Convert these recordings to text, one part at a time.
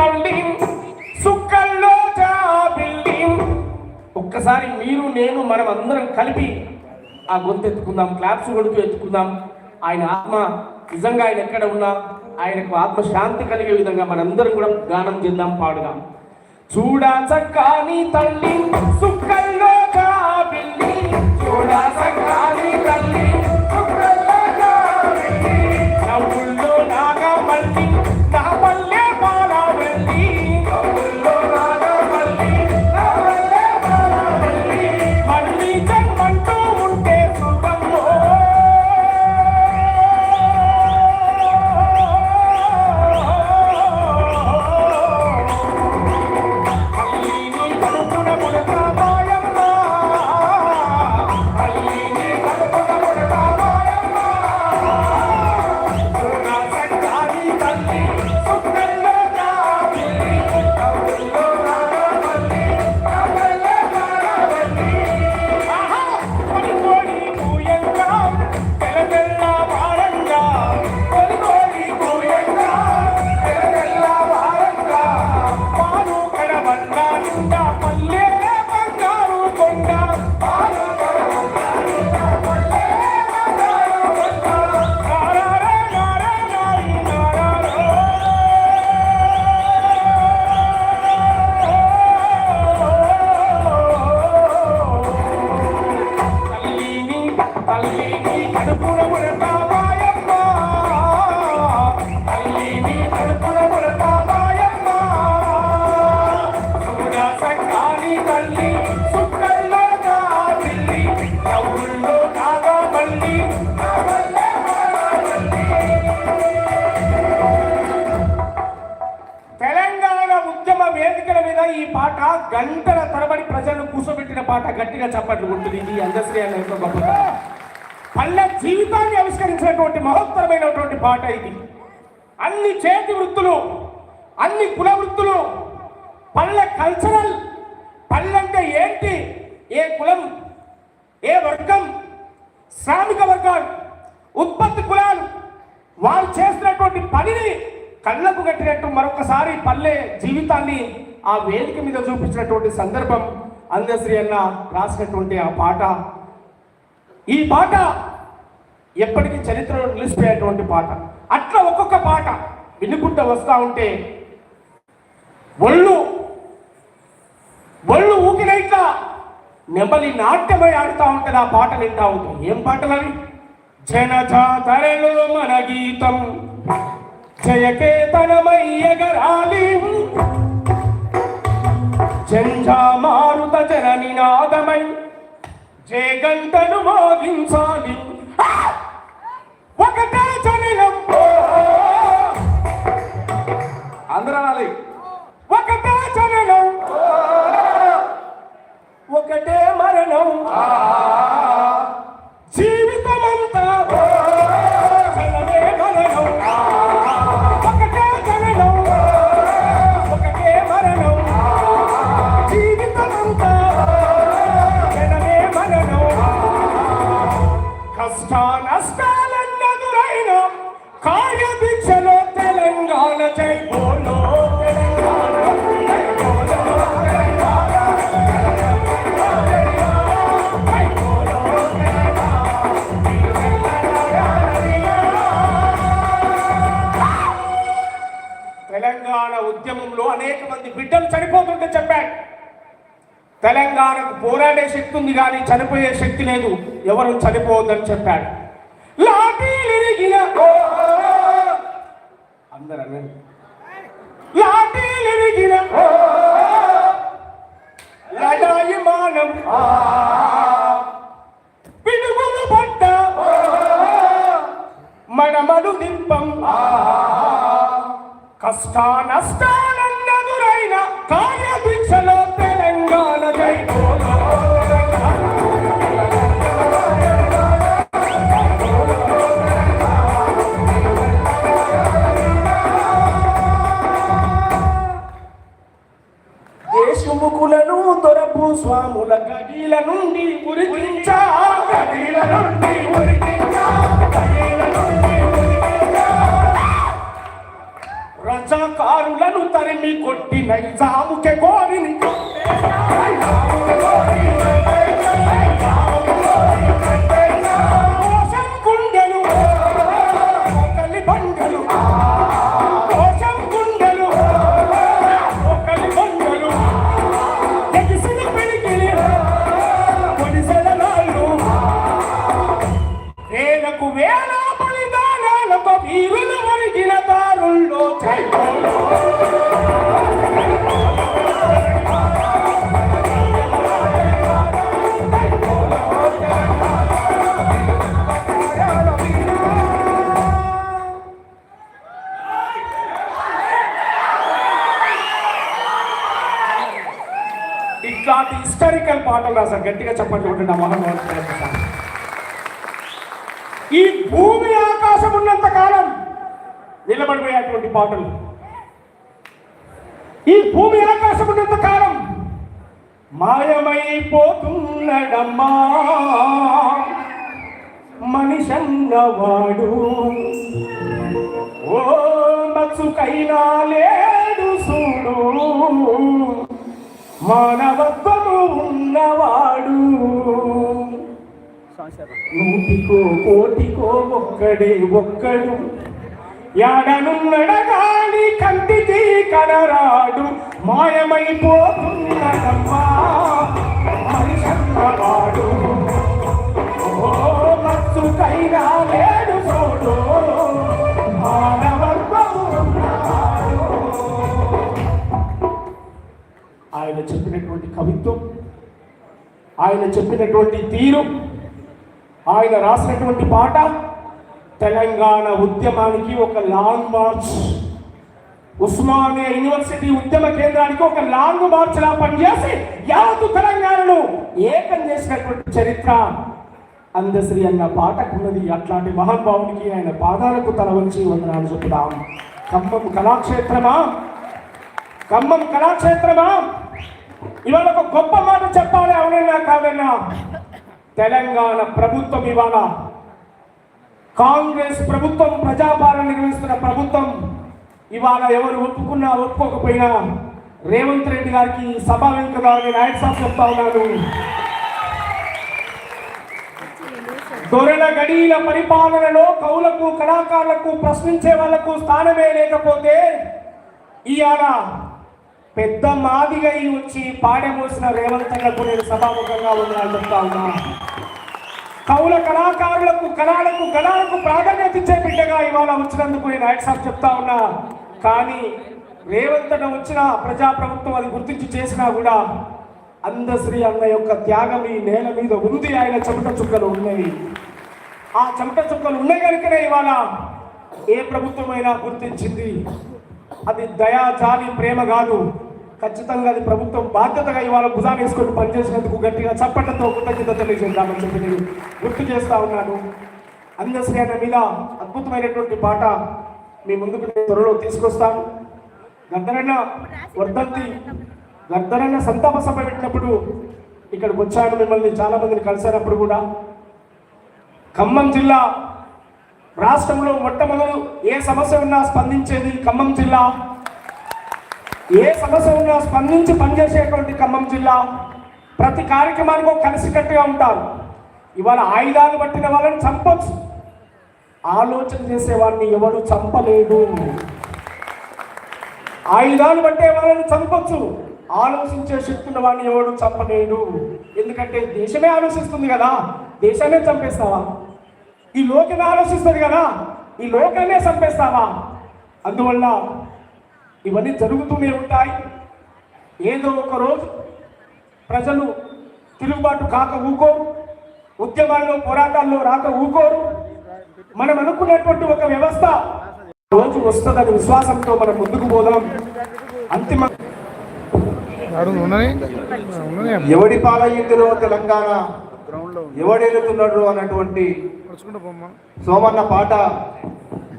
తల్లి సుక్కల్లో జాబిల్లి. ఒక్కసారి మీరు నేను మనం అందరం కలిపి ఆ గొంతు ఎత్తుకుందాం క్లాప్స్ కొడుతూ ఎత్తుకుందాం. ఆయన ఆత్మ నిజంగా ఆయన ఎక్కడ ఉన్నా ఆయనకు ఆత్మ శాంతి కలిగే విధంగా మనందరం కూడా గానం చేద్దాం పాడుదాం. చూడా చక్కాని తల్లి సుక్కల్లో జాబిల్లి. చూడా ఈ పాట గంటల తరబడి ప్రజలను కూర్చోబెట్టిన పాట గట్టిగా చప్పట్లు ఉంటుంది ఇది అందశ్రీ అనే యొక్క గొప్ప పల్లె జీవితాన్ని ఆవిష్కరించినటువంటి మహోత్తరమైనటువంటి పాట ఇది. అన్ని చేతి వృత్తులు అన్ని కుల వృత్తులు పల్లె కల్చరల్ పల్లెంటే ఏంటి ఏ కులం ఏ వర్గం శ్రామిక వర్గాలు ఉత్పత్తి కులాలు వాళ్ళు చేసినటువంటి పనిని కళ్ళకు కట్టినట్టు మరొకసారి పల్లె జీవితాన్ని ఆ వేదిక మీద చూపించినటువంటి సందర్భం అందశ్రీ అన్న రాసినటువంటి ఆ పాట. ఈ పాట ఎప్పటికీ చరిత్రలో నిలిచిపోయేటువంటి పాట. అట్లా ఒక్కొక్క పాట వినుకుంటూ వస్తా ఉంటే ఒళ్ళు ఒళ్ళు ఊకినైట్ల నెమలి నాట్యమై ఆడుతూ ఉంటుంది ఆ పాట వింటా ఉంటుంది ఏం పాటలు అవి జనజాతరలో మన గీతం. జయకేతనమయ్యగరాలి. ఎగరాలి జంఝామారుత జన నినాదమై జయగంటను మోగించాలి. ఒకటే జననం అందరూ అనాలి ఒకటే జననం ఒకటే మరణం. తెలంగాణకు పోరాడే శక్తి ఉంది కానీ చనిపోయే శక్తి లేదు. ఎవరు చనిపోవద్దని చెప్పాడు. లాఠీలిరిగిన పిడికిలి కొట్టి నైజాముకే గోరిని వేల బలిదానాలకు వీరులు ఒరిగిన దారుల్లో చైతన్యం. అలాంటి హిస్టారికల్ పాటలు రాశారు. గట్టిగా చెప్పండి ఉండండి ఆ ఈ భూమి ఆకాశం ఉన్నంత కాలం నిలబడిపోయేటువంటి పాటలు. ఈ భూమి ఆకాశం ఉన్నంత కాలం మాయమైపోతున్నడమ్మా. మనిషన్నవాడు. ఓ మచ్చుకైనా లేడు చూడు మానవత్వము ఉన్నవాడు. నూటికో కోటికో ఒక్కడే ఒక్కడు. యాడనున్నడగాని కంటికి కనరాడు. మాయమైపోతున్నదమ్మా మనిషన్నవాడు. ఓ మత్తుకైనా లేడు చూడు మానవ ఆయన చెప్పినటువంటి కవిత్వం ఆయన చెప్పినటువంటి తీరు ఆయన రాసినటువంటి పాట తెలంగాణ ఉద్యమానికి ఒక లాంగ్ మార్చ్. ఉస్మానియా యూనివర్సిటీ ఉద్యమ కేంద్రానికి ఒక లాంగ్ మార్చ్ లా పనిచేసి యావత్తు తెలంగాణను ఏకం చేసినటువంటి చరిత్ర. అందశ్రీ అన్న పాటకున్నది అట్లాంటి మహానుభావునికి ఆయన పాదాలకు తలవంచి వందనాలు చెప్పుదాం. ఖమ్మం కళాక్షేత్రమా? ఖమ్మం కళాక్షేత్రమా? ఇవాళ ఒక గొప్ప మాట చెప్పాలి అవునన్నా కాదన్నా. తెలంగాణ ప్రభుత్వం ఇవాళ కాంగ్రెస్ ప్రభుత్వం ప్రజాపాలన నిర్వహిస్తున్న ప్రభుత్వం ఇవాళ ఎవరు ఒప్పుకున్నా ఒప్పుకోకపోయినా రేవంత్ రెడ్డి గారికి సభ వెనుకగా నేను ఆయన సాబ్ చెప్తా ఉన్నాను. దొరల గడీల పరిపాలనలో కవులకు కళాకారులకు ప్రశ్నించే వాళ్ళకు స్థానమే లేకపోతే ఇవాళ పెద్ద మాదిగై వచ్చి పాడమోసిన రేవంత్ నేను సభాముఖంగా ఉందని చెప్తా ఉన్నా. కవుల కళాకారులకు కళలకు గణాలకు ప్రాధాన్యత ఇచ్చే బిడ్డగా ఇవాళ వచ్చినందుకు నేను యాక్సాప్ చెప్తా ఉన్నా. కానీ రేవంతన వచ్చిన ప్రజాప్రభుత్వం అది గుర్తించి చేసినా కూడా అందశ్రీ అన్న యొక్క త్యాగం ఈ నేల మీద ఉంది. ఆయన చెమట చుక్కలు ఉన్నాయి. ఆ చెమట చుక్కలు ఉన్నాయి కనుకనే ఇవాళ ఏ ప్రభుత్వమైనా గుర్తించింది. అది దయా జాలి ప్రేమ కాదు. ఖచ్చితంగా అది ప్రభుత్వం బాధ్యతగా ఇవాళ భుజాన్ని వేసుకొని పనిచేసినందుకు గట్టిగా చప్పట్లతో కృతజ్ఞత తెలియజేద్దామని చెప్పి నేను గుర్తు చేస్తా ఉన్నాను. అందశ్రీ అన్న మీద అద్భుతమైనటువంటి పాట మీ ముందుకు నేను త్వరలో తీసుకొస్తాను. గద్దరన్న వర్ధంతి గద్దరన్న సంతాప సభ పెట్టినప్పుడు ఇక్కడికి వచ్చాను. మిమ్మల్ని చాలా మందిని కలిసినప్పుడు కూడా. ఖమ్మం జిల్లా రాష్ట్రంలో మొట్టమొదలు ఏ సమస్య ఉన్నా స్పందించేది ఖమ్మం జిల్లా. ఏ సమస్య ఉన్నా స్పందించి పనిచేసేటువంటి ఖమ్మం జిల్లా. ప్రతి కార్యక్రమానికి ఒక కలిసికట్టుగా ఉంటారు. ఇవాళ ఆయుధాలు పట్టిన వాళ్ళని చంపొచ్చు. ఆలోచన చేసేవాడిని ఎవరు చంపలేదు ఆయుధాలు పట్టే వాళ్ళని చంపొచ్చు. ఆలోచించే శక్తి ఉన్న వాడిని ఎవడు చంపలేడు. ఎందుకంటే దేశమే ఆలోచిస్తుంది కదా. దేశాన్ని చంపేస్తావా? ఈ లోకమే ఆలోచిస్తుంది కదా. ఈ లోకాన్నే చంపేస్తావా అందువల్ల ఇవన్నీ జరుగుతూనే ఉంటాయి. ఏదో ఒక రోజు ప్రజలు తిరుగుబాటు కాక ఊకోరు ఉద్యమాల్లో పోరాటాల్లో రాక ఊకోరు. మనం అనుకున్నటువంటి ఒక వ్యవస్థ రోజు వస్తుందని విశ్వాసంతో మనం ముందుకు పోదాం. అంతిమ ఎవడి పాలయ్యిందిరో తెలంగాణ? ఎవడెలుతున్నాడు అన్నటువంటి సోమన్న పాట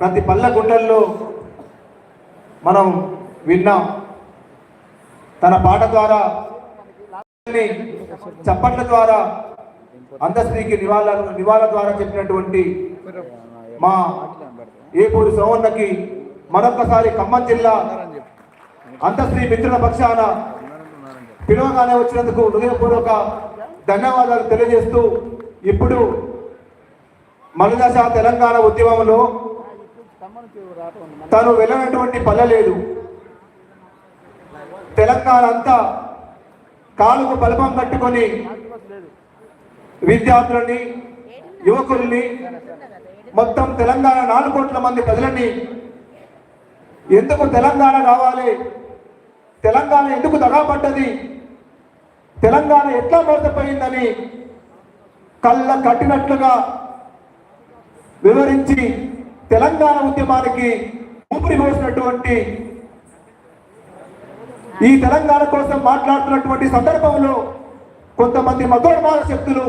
ప్రతి పల్లె గుండెల్లో మనం విన్నాం. తన పాట ద్వారా చప్పట్ల ద్వారా అందశ్రీకి నివాళ నివాళ ద్వారా చెప్పినటువంటి మా ఏపూరి సోమన్నకి మరొకసారి ఖమ్మం జిల్లా అంతశ్రీ మిత్రుల పక్షాన పిలువగానే వచ్చినందుకు హృదయపూర్వక ధన్యవాదాలు తెలియజేస్తూ ఇప్పుడు మలదశ తెలంగాణ ఉద్యమంలో తను వెళ్ళినటువంటి పల్లె లేదు. తెలంగాణ అంతా కాలుకు బలపం కట్టుకొని విద్యార్థులని యువకుల్ని మొత్తం తెలంగాణ నాలుగు కోట్ల మంది ప్రజలని ఎందుకు తెలంగాణ కావాలి తెలంగాణ ఎందుకు దగాపడ్డది తెలంగాణ ఎట్లా మోసపోయిందని కళ్ళ కట్టినట్లుగా వివరించి తెలంగాణ ఉద్యమానికి ఊపిరి పోసినటువంటి ఈ తెలంగాణ కోసం మాట్లాడుతున్నటువంటి సందర్భంలో కొంతమంది మతోన్మాద శక్తులు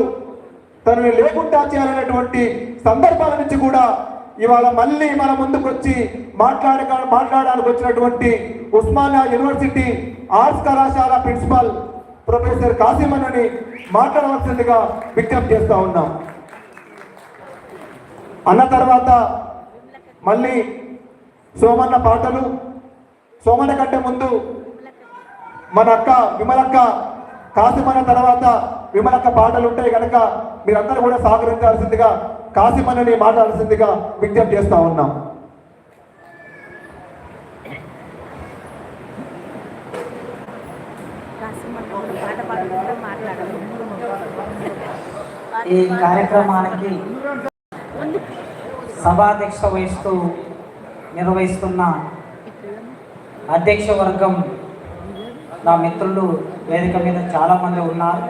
తనని లేకుండా చేయాలనేటువంటి సందర్భాల నుంచి కూడా ఇవాళ మళ్ళీ మన ముందుకొచ్చి మాట్లాడ మాట్లాడడానికి వచ్చినటువంటి ఉస్మానియా యూనివర్సిటీ ఆర్ట్స్ కళాశాల ప్రిన్సిపాల్ ప్రొఫెసర్ కాసిమన్నని మాట్లాడవలసిందిగా విజ్ఞప్తి చేస్తా ఉన్నాం. అన్న తర్వాత మళ్ళీ సోమన్న పాటలు. సోమన్న కంటే ముందు మన అక్క విమలక్క కాసిమన్న తర్వాత విమలక్క పాటలు ఉంటాయి కనుక మీరందరూ కూడా సహకరించాల్సిందిగా కాసిమన్నని మాట్లాడాల్సిందిగా విజ్ఞప్తి చేస్తా ఉన్నాం. ఈ కార్యక్రమానికి సభాధ్యక్ష వహిస్తూ నిర్వహిస్తున్న అధ్యక్ష వర్గం నా మిత్రులు వేదిక మీద చాలామంది ఉన్నారు.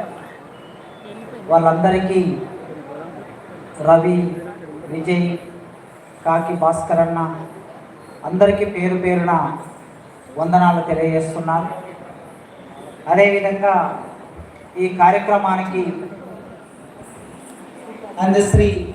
వాళ్ళందరికీ రవి విజయ్ కాకి భాస్కర్ అన్న అందరికీ పేరు పేరున వందనాలు తెలియజేస్తున్నారు. అదేవిధంగా ఈ కార్యక్రమానికి అందశ్రీ